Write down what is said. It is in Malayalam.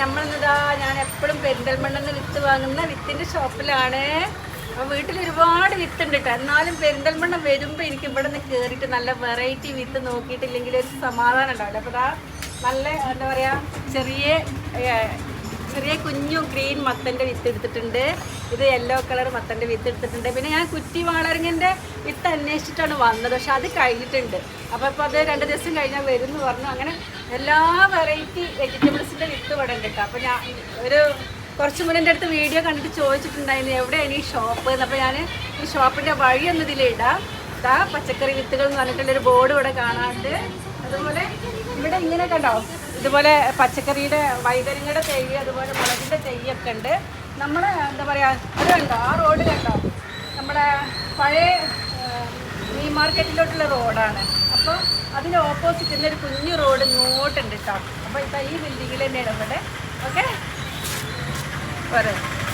നമ്മളിതാ ഞാൻ എപ്പോഴും പെരിന്തൽമണ്ണെന്ന് വിത്ത് വാങ്ങുന്ന വിത്തിന്റെ ഷോപ്പിലാണ്. അപ്പോൾ വീട്ടിൽ ഒരുപാട് വിത്ത് ഉണ്ട് കേട്ടോ എന്നാലും പെരിന്തൽമണ്ണ വരുമ്പോൾ എനിക്ക് ഇവിടെ നിന്ന് കയറിയിട്ട് നല്ല വെറൈറ്റി വിത്ത് നോക്കിയിട്ടില്ലെങ്കിൽ ഒരു സമാധാനം ഉണ്ടാവില്ല. അപ്പോൾ നല്ല എന്താ പറയുക ചെറിയ ചെറിയ കുഞ്ഞു ഗ്രീൻ മത്തന്റെ വിത്ത് എടുത്തിട്ടുണ്ട്. ഇത് യെല്ലോ കളർ മത്തന്റെ വിത്ത് എടുത്തിട്ടുണ്ട്. പിന്നെ ഞാൻ കുറ്റി വാളരങ്ങന്റെ വിത്ത് അന്വേഷിച്ചിട്ടാണ് വന്നത്. പക്ഷെ അത് കഴിഞ്ഞിട്ടുണ്ട്. അപ്പോൾ ഇപ്പോൾ അത് രണ്ട് ദിവസം കഴിഞ്ഞാൽ വരും എന്ന് പറഞ്ഞു. അങ്ങനെ എല്ലാ വെറൈറ്റി വെജിറ്റബിൾസിന്റെ വിത്ത് ഇവിടെ ഉണ്ട് കേട്ടോ. അപ്പോൾ ഞാൻ ഒരു കുറച്ച് മുന്നേ എന്റെ അടുത്ത് വീഡിയോ കണ്ടിട്ട് ചോദിച്ചിട്ടുണ്ടായിരുന്നു എവിടെയാണ് ഈ ഷോപ്പ് എന്ന്. അപ്പോൾ ഞാൻ ഈ ഷോപ്പിന്റെ വഴി ഒന്ന് ഇടാം. ഇതാ പച്ചക്കറി വിത്തുകൾ എന്ന് പറഞ്ഞിട്ടുള്ളൊരു ബോർഡ് ഇവിടെ കാണാണ്ട് അതുപോലെ ഇവിടെ ഇങ്ങനെ കണ്ടോ? ഇതുപോലെ പച്ചക്കറിയുടെ വൈതനങ്ങളുടെ തൈ അതുപോലെ മുളകിന്റെ തൈയൊക്കെ ഉണ്ട്. നമ്മൾ എന്താ പറയുക അത് കണ്ടോ? ആ റോഡ് കണ്ടോ? നമ്മുടെ പഴയ മീൻ മാർക്കറ്റിലോട്ടുള്ള റോഡാണ് അപ്പോൾ അതിന് ഓപ്പോസിറ്റ് ഒരു കുഞ്ഞു റോഡ് ഇങ്ങോട്ടുണ്ട് കേട്ടോ അപ്പോൾ ഇപ്പം ഈ ബിൽഡിങ്ങിൽ തന്നെയാണ് ഇവിടെ. ഓക്കെ പോരെ